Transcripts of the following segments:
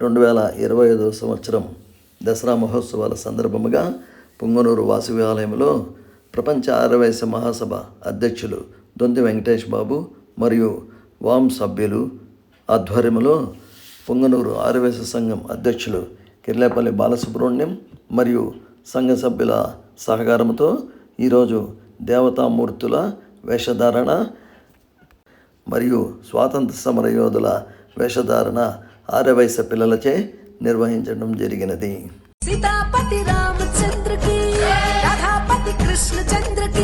రెండు వేల ఇరవై ఐదవ సంవత్సరం దసరా మహోత్సవాల సందర్భముగా పొంగనూరు వాసవి ఆలయంలో ప్రపంచ ఆర్యవైశ్య మహాసభ అధ్యక్షులు దొంతి వెంకటేష్ బాబు మరియు వామ్ సభ్యులు ఆధ్వర్యంలో పొంగనూరు ఆరవేశ సంఘం అధ్యక్షులు కిర్లేపల్లి బాలసుబ్రహ్మణ్యం మరియు సంఘ సభ్యుల సహకారంతో ఈరోజు దేవతామూర్తుల వేషధారణ మరియు స్వాతంత్ర సమర యోధుల ఆరు వయసు పిల్లలచే నిర్వహించడం జరిగినది. సీతాపతి రామచంద్రకి కృష్ణచంద్రకి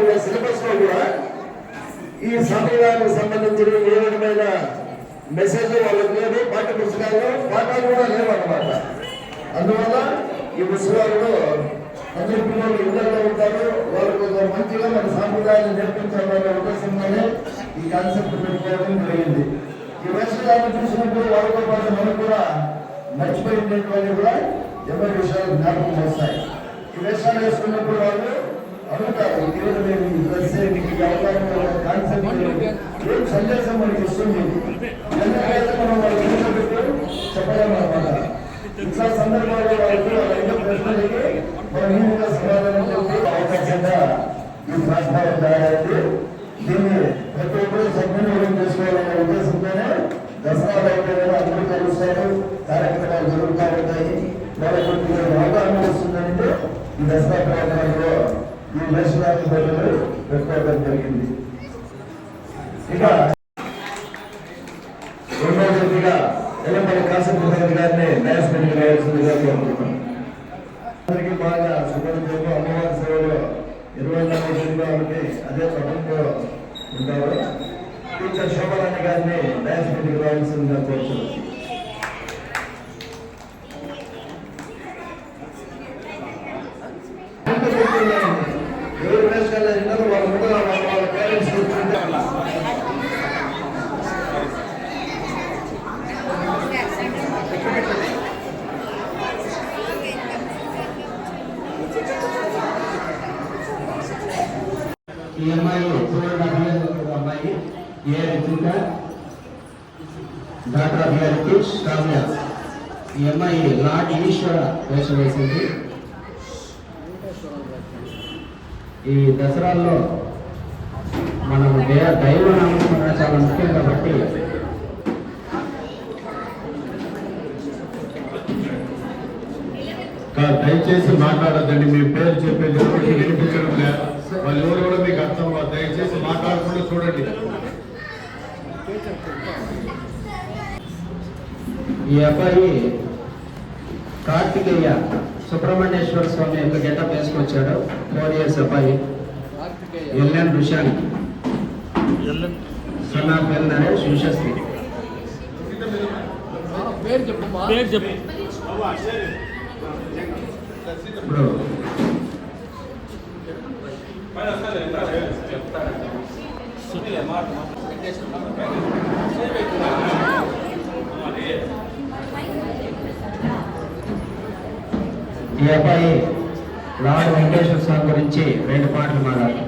పుస్తకాలు సిలబస్లో కూడా ఈ సాంప్రదాయాలకు సంబంధించిన ఏ విధమైన మెసేజ్ వాళ్ళకి లేదు పాఠ్య పుస్తకాలు పాఠాలు కూడా లేవు అన్నమాట అందువల్ల ఈ పుస్తకాలలో అందరి పిల్లలు ఇళ్ళలో ఉంటారు వాళ్ళకు మంచిగా మన సాంప్రదాయాన్ని నేర్పించాలనే ఉద్దేశంగానే ఈ కాన్సెప్ట్ పెట్టుకోవడం జరిగింది. ఈ వేషాలను చూసినప్పుడు వాళ్ళతో పాటు మనకు కూడా మర్చిపోయినటువంటి కూడా ఎవరి విషయాలు జ్ఞాపకం వస్తాయి. ఈ వేషాలు వేసుకున్నప్పుడు వాళ్ళు అడుగుతారు ఈరోజు మేము ఈ డ్రెస్ ఏంటి, కాన్సెప్ట్ ఏం సందేశం మనకి ఇస్తుంది? మనం వాళ్ళకి నిలబెట్టి చెప్పలేము అన్నమాట ఇట్లా సందర్భాల్లో వాళ్ళకి వాళ్ళ ఎన్నో ప్రశ్నలకి మనం సమాధానం అవకాశంగా ఈ తయారైంది దీన్ని ప్రతి ఒక్కరు సద్వినియోగం చేసుకోవాలనే ఉద్దేశంతోనే దసరా అయితే అందరూ కలుస్తారు. కార్యక్రమాలు జరుగుతూ ఉంటాయి వాళ్ళకి అవగాహన వస్తుందంటే ఈ దసరా కార్యక్రమంలో ఈ వేషధారణ బదులు పెట్టుకోవడం జరిగింది. ఇక ఈ అమ్మాయి చూడండి అభియాన్ ఒక అమ్మాయి ఏ రితిక డాక్టర్ అభియాన్కి కావ్య ఈ అమ్మాయి లార్డ్ ఈశ్వర వేషం వేసింది. ఈ దసరాల్లో మనం దైవ నామస్మరణ చాలా ముఖ్యం కాబట్టి దయచేసి మాట్లాడద్దండి. మీ పేరు చెప్పేది వినిపించడం లేదు. వాళ్ళు ఎవరు కూడా మీకు అర్థం కాదు. దయచేసి మాట్లాడకుండా చూడండి. ఈ అబ్బాయి కార్తికేయ సుబ్రహ్మణ్యేశ్వర స్వామి యొక్క గెటప్ వేసుకొచ్చాడు. ఫోర్ ఇయర్స్ అబ్బాయి. ఎల్ఎన్ రుషాని. సన్నా పేరు నరేష్ విశ్వస్తి ఇప్పుడు ఈ అబ్బాయి లార్డ్ వెంకటేశ్వర స్వామి గురించి రెండు పాటలు మాట్లాడు.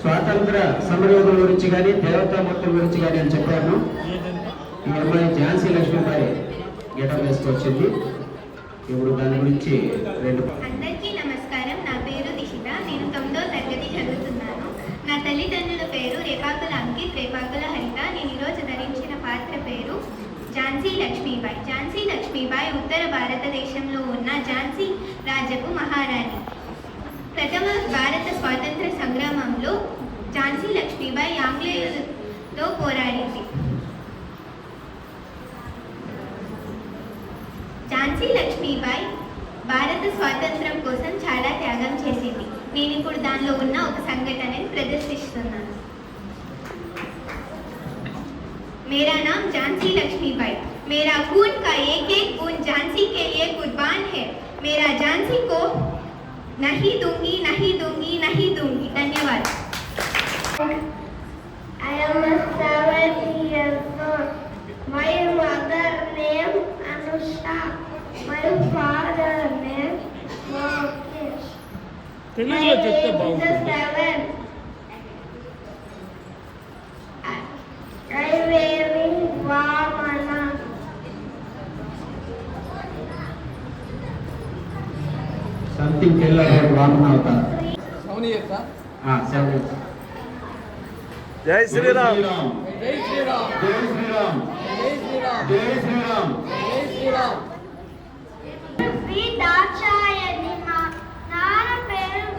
స్వాతంత్ర సమరయోగం గురించి కానీ దేవతా మొత్తం గురించి కానీ అని చెప్పాను ఈ అమ్మాయి ఝాన్సీ లక్ష్మీ బారి గెటప్ వేసుకొచ్చింది ఇప్పుడు దాని గురించి రెండు అందరికీ నమస్కారం. నా పేరు నిషిత నేను తొమ్మిదో తరగతి చదువుతున్నాను. నా తల్లిదండ్రుల పేరు రేపాకుల అంకిత్ రేపాకుల హరిత నేను ఈరోజు ధరించిన పాత్ర పేరు ఝాన్సీ లక్ష్మీబాయి. ఝాన్సీ లక్ష్మీబాయి ఉత్తర భారతదేశంలో ఉన్న ఝాన్సీ రాజకు మహారాణి. ప్రథమ భారత స్వాతంత్ర సంగ్రామంలో ఝాన్సీ లక్ష్మీబాయి ఆంగ్లేయులతో పోరాడింది. ఝాన్సీ లక్ష్మీబాయి భారత స్వాతంత్రం కోసం చాలా త్యాగం చేసింది నేను ఇప్పుడు దానిలో ఉన్న ఒక సంఘటనని ప్రదర్శిస్తున్నాను मेरा नाम झांसी लक्ष्मीबाई मेरा खून का एक एक बूंद झांसी के लिए कुर्बान है मेरा झांसी को नहीं दूंगी नहीं दूंगी नहीं दूंगी धन्यवाद I wearing Vamana. Something tell about Vamana avatar seven years జై శ్రీరామ్ జై శ్రీరామ్ జై శ్రీరామ్ జై శ్రీరామ్ వి దాక్షాయణి మా నాన్న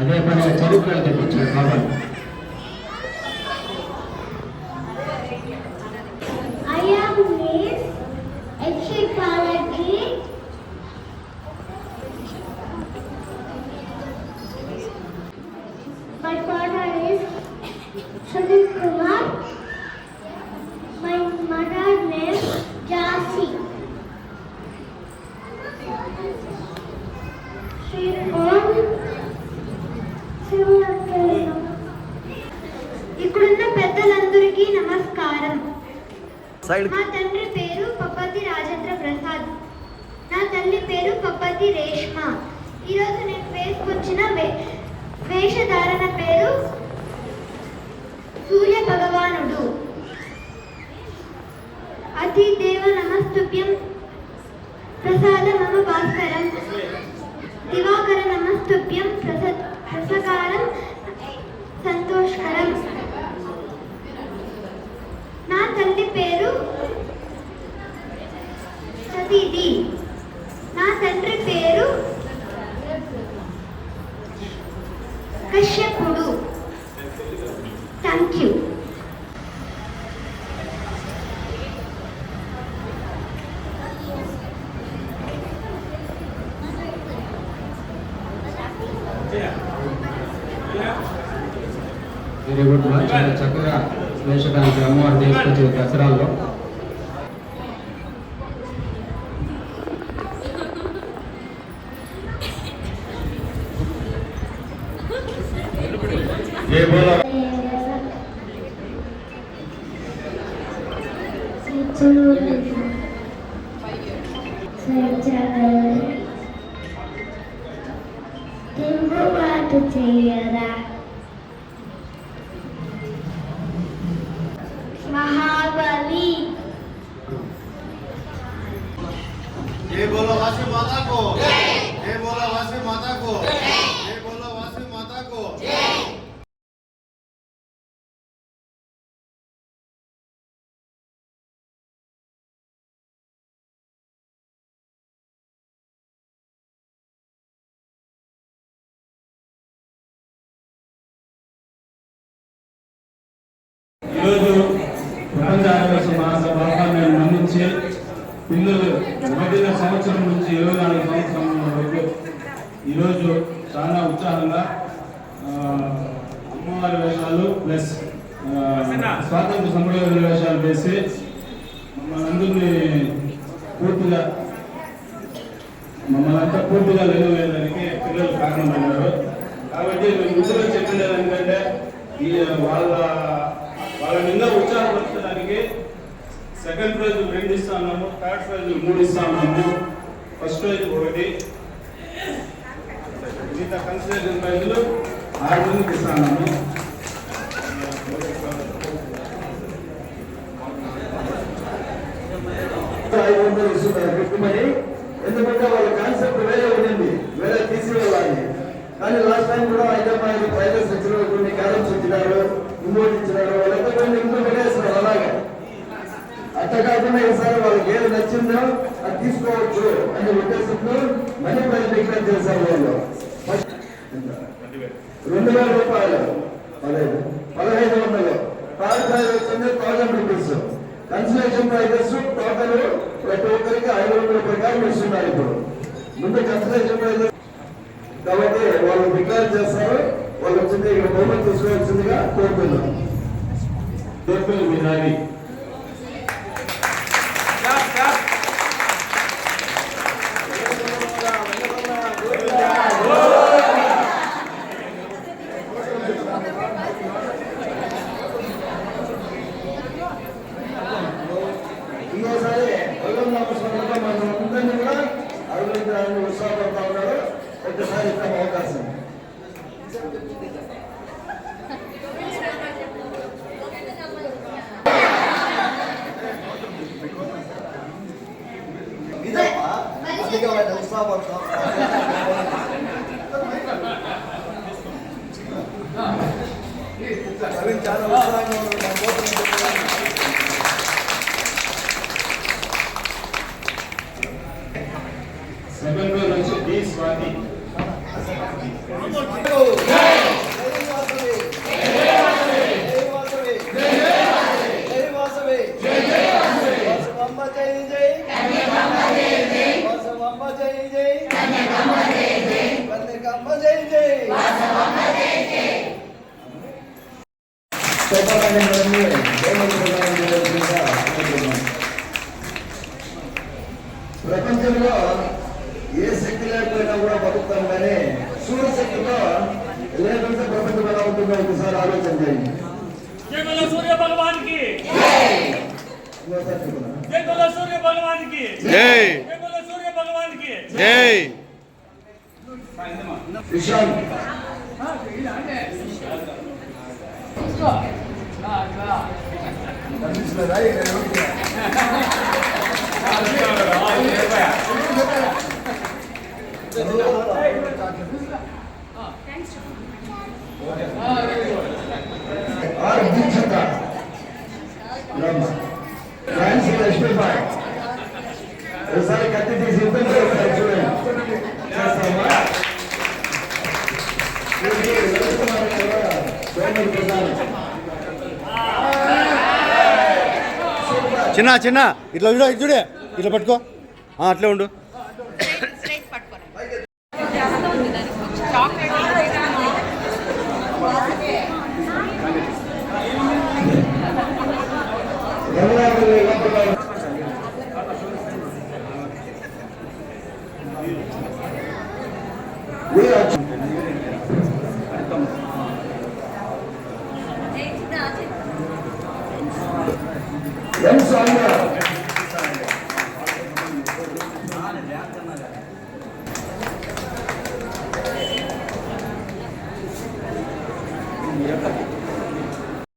అదే పనిగా చరిత్రలు తెప్పించారు బాబాయ్ సైడ్ నా తండ్రి పేరు పప్పతి రాజేంద్ర ప్రసాద్. నా తల్లి పేరు పప్పతి రేష్మ. ఈరోజు నేను వేసుకొచ్చిన వేషధారణ పేరు సూర్య భగవానుడు. అతి దేవ నమస్తుభ్యం ప్రసాద మమ భాస్కరం. దివాకర నమస్తుభ్యం ప్రస ప్రసకారం సంతోషకరం నా తల్లి పేరు సతీది నా తండ్రి పేరు కశ్యపుడు థ్యాంక్ యూ వెరీ గుడ్ మా చాలా చక్కగా వేషడానికి అమ్మవారు తీసుకొచ్చి దసరాల్లో. Yeah. పిల్లలు ఒకటిన సంవత్సరం నుంచి ఇరవై నాలుగు సంవత్సరం వరకు ఈరోజు చాలా ఉత్సాహంగా అమ్మవారి వేషాలు ప్లస్ స్వాతంత్ర సమర వేషాలు వేసి మనందరినీ పూర్తిగా మమ్మల్ని అంతా పూర్తిగా వెలువేయడానికి పిల్లలు కారణమయ్యారు. కాబట్టి మేము ముందుగా చెప్పింది ఏంటంటే ఈ వాళ్ళ వాళ్ళ ఇంకా ఉత్సాహపరచడానికి సెకండ్ ప్రైజ్ రెండు ఇస్తా ఉన్నాము థర్డ్ ప్రైజ్ మూడు ఇస్తా ఉన్నాము ఫస్ట్ ప్రైజ్ ఒకటి. మిగతా కన్సిడరేషన్ ప్రైజ్లు ఆరు మందికి ఇస్తా ఉన్నాము ఐదు వందలు ఇస్తున్నారు. పెట్టుమని ఎందుకంటే వాళ్ళ కాన్సెప్ట్ వేరే ఉండింది వేరే తీసివేయాలని కానీ లాస్ట్ టైం కూడా ఐదు ప్రైవేట్ అనే ఉద్దేశంతో మనీ ప్రైజ్ డిక్లేర్ చేశారు వాళ్ళు. రెండు వేల రూపాయలు. పదహైదు. పదహైదు వందలు. థర్డ్ ప్రైజ్ వచ్చింది thousand rupees. Consolation prizes total ప్రతి ఒక్కరికి ఐదు వందల ప్రకారం ఇస్తున్నారు ఇప్పుడు. ముందు కన్సలేషన్ ప్రైజెస్. కాబట్టి వాళ్ళు డిక్లేర్ చేస్తారు. వాళ్ళు వచ్చింది ఇక్కడ బహుమతి తీసుకోవాల్సిందిగా కోరుతున్నాం. దొరకలు మీనాలి ఇంకోసారి వైకుంఠనామస్వామిగా మనం అందరినీ కూడా అభివృద్ధి ఉత్సాహపడతా ఉన్నారు ఒకసారి ఇస్తాం అవకాశం సెకండ్ जय बोलो सूर्य भगवान की। जय बोलो सूर्य भगवान की। जय। बोलो सूर्य भगवान की। जय। Thanks, John. రమ్మ ఫ్రాన్స్ లక్ష్మీబాయ్ ఒకసారి కత్తి తీసి ఇబ్బంది ఒకసారి చూడండి చేస్తామా చిన్న చిన్న ఇట్లా చూడ ఇటు చూడే ఇట్లా పట్టుకో. అట్లే ఉండు.